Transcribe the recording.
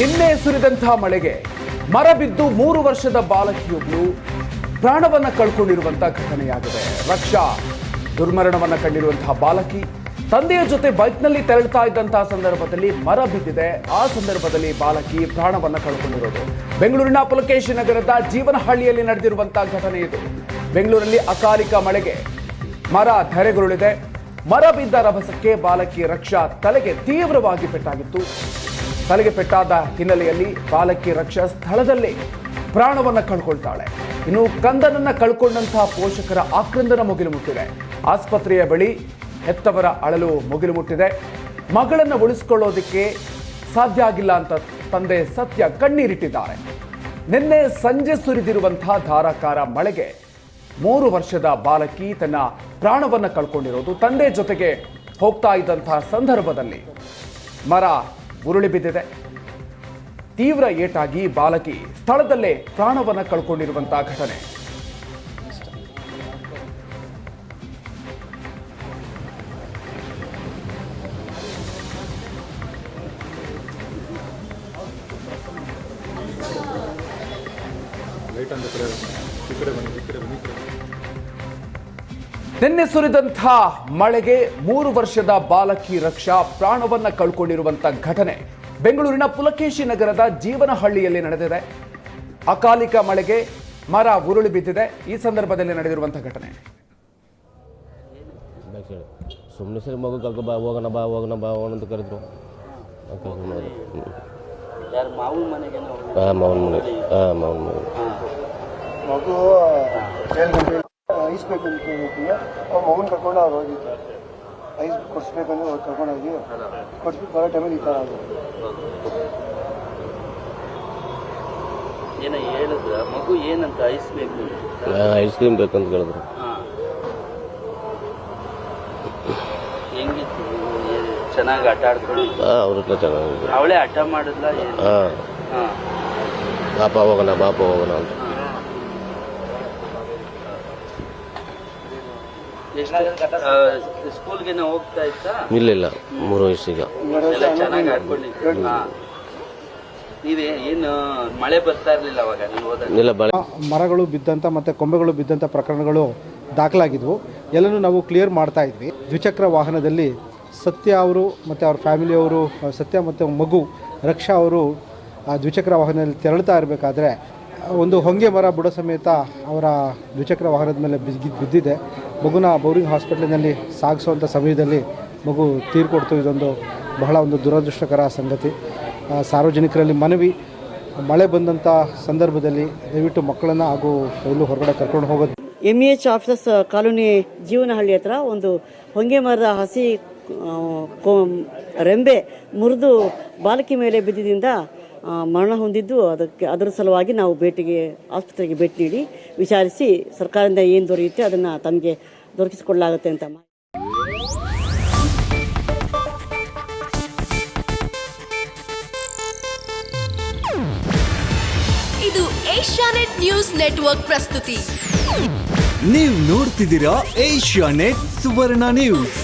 ನಿನ್ನೆ ಸುರಿದಂತಹ ಮಳೆಗೆ ಮರ ಬಿದ್ದು ಮೂರು ವರ್ಷದ ಬಾಲಕಿಯೊಬ್ಬಳು ಪ್ರಾಣವನ್ನ ಕಳ್ಕೊಂಡಿರುವಂತಹ ಘಟನೆಯಾಗಿದೆ. ರಕ್ಷಾ ದುರ್ಮರಣವನ್ನ ಕಂಡಿರುವಂತಹ ಬಾಲಕಿ ತಂದೆಯ ಜೊತೆ ಬೈಕ್ನಲ್ಲಿ ತೆರಳುತ್ತಾ ಇದ್ದಂತಹ ಸಂದರ್ಭದಲ್ಲಿ ಮರ ಬಿದ್ದಿದೆ. ಆ ಸಂದರ್ಭದಲ್ಲಿ ಬಾಲಕಿ ಪ್ರಾಣವನ್ನ ಕಳ್ಕೊಂಡಿರೋದು. ಬೆಂಗಳೂರಿನ ಪುಲಕೇಶಿ ನಗರದ ಜೀವನಹಳ್ಳಿಯಲ್ಲಿ ನಡೆದಿರುವಂತಹ ಘಟನೆ ಇದು. ಬೆಂಗಳೂರಲ್ಲಿ ಅಕಾಲಿಕ ಮಳೆಗೆ ಮರ ಧರೆಗುರುಳಿದೆ. ಮರ ಬಿದ್ದ ರಭಸಕ್ಕೆ ಬಾಲಕಿ ರಕ್ಷಾ ತಲೆಗೆ ತೀವ್ರವಾಗಿ ಪೆಟ್ಟಾಗಿತ್ತು. ತಲೆಗೆ ಪೆಟ್ಟಾದ ಹಿನ್ನೆಲೆಯಲ್ಲಿ ಬಾಲಕಿ ರಕ್ಷಾ ಸ್ಥಳದಲ್ಲೇ ಪ್ರಾಣವನ್ನು ಕಳ್ಕೊಳ್ತಾಳೆ. ಇನ್ನು ಕಂದನನ್ನ ಕಳ್ಕೊಂಡಂತಹ ಪೋಷಕರ ಆಕ್ರಂದನ ಮುಗಿಲು ಮುಟ್ಟಿದೆ. ಆಸ್ಪತ್ರೆಯ ಬಳಿ ಹೆತ್ತವರ ಅಳಲು ಮುಗಿಲು ಮುಟ್ಟಿದೆ. ಮಗಳನ್ನ ಉಳಿಸ್ಕೊಳ್ಳೋದಕ್ಕೆ ಸಾಧ್ಯ ಆಗಿಲ್ಲ ಅಂತ ತಂದೆ ಸತ್ಯ ಕಣ್ಣೀರಿಟ್ಟಿದ್ದಾರೆ. ನಿನ್ನೆ ಸಂಜೆ ಸುರಿದಿರುವಂತಹ ಧಾರಾಕಾರ ಮಳೆಗೆ ಮೂರು ವರ್ಷದ ಬಾಲಕಿ ತನ್ನ ಪ್ರಾಣವನ್ನು ಕಳ್ಕೊಂಡಿರೋದು ತಂದೆ ಜೊತೆಗೆ ಹೋಗ್ತಾ ಇದ್ದಂತಹ ಸಂದರ್ಭದಲ್ಲಿ. ಮರ ಉರುಳಿ ಬಿದ್ದಿದೆ. ತೀವ್ರ ಏಟಾಗಿ ಬಾಲಕಿ ಸ್ಥಳದಲ್ಲೇ ಪ್ರಾಣವನ್ನು ಕಳ್ಕೊಂಡಿರುವಂತಹ ಘಟನೆ. ನಿನ್ನೆ ಸುರಿದಂಥ ಮಳೆಗೆ ಮೂರು ವರ್ಷದ ಬಾಲಕಿ ರಕ್ಷಾ ಪ್ರಾಣವನ್ನ ಕಳ್ಕೊಂಡಿರುವಂತ ಘಟನೆ ಬೆಂಗಳೂರಿನ ಪುಲಕೇಶಿ ನಗರದ ಜೀವನಹಳ್ಳಿಯಲ್ಲಿ ನಡೆದಿದೆ. ಅಕಾಲಿಕ ಮಳೆಗೆ ಮರ ಉರುಳಿ ಬಿದ್ದಿದೆ. ಈ ಸಂದರ್ಭದಲ್ಲಿ ನಡೆದಿರುವಂತಹ ಘಟನೆ. ಸುಮ್ಮನೆ ಸರಿ ಮಗು ಕರ್ಕೊ ಬಾ ಹೋಗೋಣ ಬಾ ಹೋಗೋಣ ಬಾ ಹೋಗೋಣ ಅಂತ ಕರೆದ್ರು. ಮಾವನ ಮನೆಗೆ ಹಾಂ ಮಾವನ ಮನೆ ಹಾಂ ಮಾವನ ಮನೆ ಮಗು ಏಳು ಗಂಟೆ ಐಸ್ ಬೇಕು ಅಂತ ಕೇಳಿದ್ವಿ ಅವ್ರ ಮೌನ್ ಕರ್ಕೊಂಡು ಅವ್ರು ಹೋಗಿದ್ದೆ ಐಸ್ ಕೊಡಿಸ್ಬೇಕಂದ್ರೆ ಅವ್ರು ಕರ್ಕೊಂಡೋಗಿ ಕೊಡ್ಸ್ಬಿಟ್ಟು ಬರೋ ಟೈಮಲ್ಲಿ ಈ ಥರ ಆಗಿದೆ ಏನೋ ಹೇಳಿದ್ರ? ಮಗು ಏನಂತ ಐಸ್ ಬೇಕು? ಐಸ್ ಕ್ರೀಮ್ ಬೇಕಂತ ಕೇಳಿದ್ರು. ಹೆಂಗಿತ್ತು ಚೆನ್ನಾಗಿ ಆಟ ಆಡ್ಕೊಂಡು ಅವ್ರತ್ರ ಅವಳೇ ಆಟ ಮಾಡಿದ್ಲ? ಏನು? ಹಾಂ. ಹಾ. ಬಾಪ ಹೋಗೋಣ ಬಾಪ ಹೋಗೋಣ ಅಂತ. ಹೋಗ್ತಾ ಇತ್ತಾ ಇಲ್ಲ ಇಲ್ಲ ಮೂರು ವಯಸ್ಸಿಗೆ ಎಲ್ಲ ಚೆನ್ನಾಗಿ ಆಡ್ಕೊಂಡಿತ್ತು ಹಾ. ನೀವೇ ಏನು ಮಳೆ ಬರ್ತಾ ಇರ್ಲಿಲ್ಲ ಅವಾಗ ನೀವು ಹೋದಾಗ? ಬಳೆ ಮರಗಳು ಬಿದ್ದಂಥ ಮತ್ತೆ ಕೊಂಬೆಗಳು ಬಿದ್ದಂಥ ಪ್ರಕರಣಗಳು ದಾಖಲಾಗಿದ್ವು. ಎಲ್ಲನೂ ನಾವು ಕ್ಲಿಯರ್ ಮಾಡ್ತಾ ಇದ್ವಿ. ದ್ವಿಚಕ್ರ ವಾಹನದಲ್ಲಿ ಸತ್ಯ ಅವರು ಮತ್ತು ಅವ್ರ ಫ್ಯಾಮಿಲಿಯವರು ಸತ್ಯ ಮತ್ತು ಮಗು ರಕ್ಷಾ ಅವರು ಆ ದ್ವಿಚಕ್ರ ವಾಹನದಲ್ಲಿ ತೆರಳುತ್ತಾ ಇರಬೇಕಾದ್ರೆ ಒಂದು ಹೊಂಗೆ ಮರ ಬುಡ ಸಮೇತ ಅವರ ದ್ವಿಚಕ್ರ ವಾಹನದ ಮೇಲೆ ಬಿದ್ದಿ ಬಿದ್ದಿದೆ. ಮಗುನ ಬೌರಿಂಗ್ ಹಾಸ್ಪಿಟ್ಲಿನಲ್ಲಿ ಸಾಗಿಸುವಂಥ ಸಮಯದಲ್ಲಿ ಮಗು ತೀರ್ಕೊಡ್ತು ಇದೊಂದು ಬಹಳ ಒಂದು ದುರದೃಷ್ಟಕರ ಸಂಗತಿ. ಸಾರ್ವಜನಿಕರಲ್ಲಿ ಮನವಿ, ಮಳೆ ಬಂದಂಥ ಸಂದರ್ಭದಲ್ಲಿ ದಯವಿಟ್ಟು ಮಕ್ಕಳನ್ನು ಹಾಗೂ ಎಲ್ಲೂ ಹೊರಗಡೆ ಕರ್ಕೊಂಡು ಹೋಗೋದು. M H offices colony Jeevanahalli ಹತ್ರ ಒಂದು ಹೊಂಗೆ ಮರದ ಹಸಿ ರೆಂಬೆ ಮುರಿದು ಬಾಲಕಿ ಮೇಲೆ ಬಿದ್ದಿದ್ದರಿಂದ ಮರಣ ಹೊಂದಿದ್ದು ಅದಕ್ಕೆ ಅದರ ಸಲುವಾಗಿ ನಾವು ಭೇಟಿಗೆ ಆಸ್ಪತ್ರೆಗೆ ಭೇಟಿ ನೀಡಿ ವಿಚಾರಿಸಿ ಸರ್ಕಾರದಿಂದ ಏನು ದೊರೆಯುತ್ತೆ ಅದನ್ನು ತಮಗೆ ದೊರಕಿಸಿಕೊಡಲಾಗುತ್ತೆ ಅಂತ ಮಾ- ಇದು ಏಷ್ಯಾನೆಟ್ ನ್ಯೂಸ್ ನೆಟ್ವರ್ಕ್ ಪ್ರಸ್ತುತಿ. ನೀವು ನೋಡ್ತಿದ್ದೀರಾ ಏಷ್ಯಾ ನೆಟ್ ಸುವರ್ಣ ನ್ಯೂಸ್.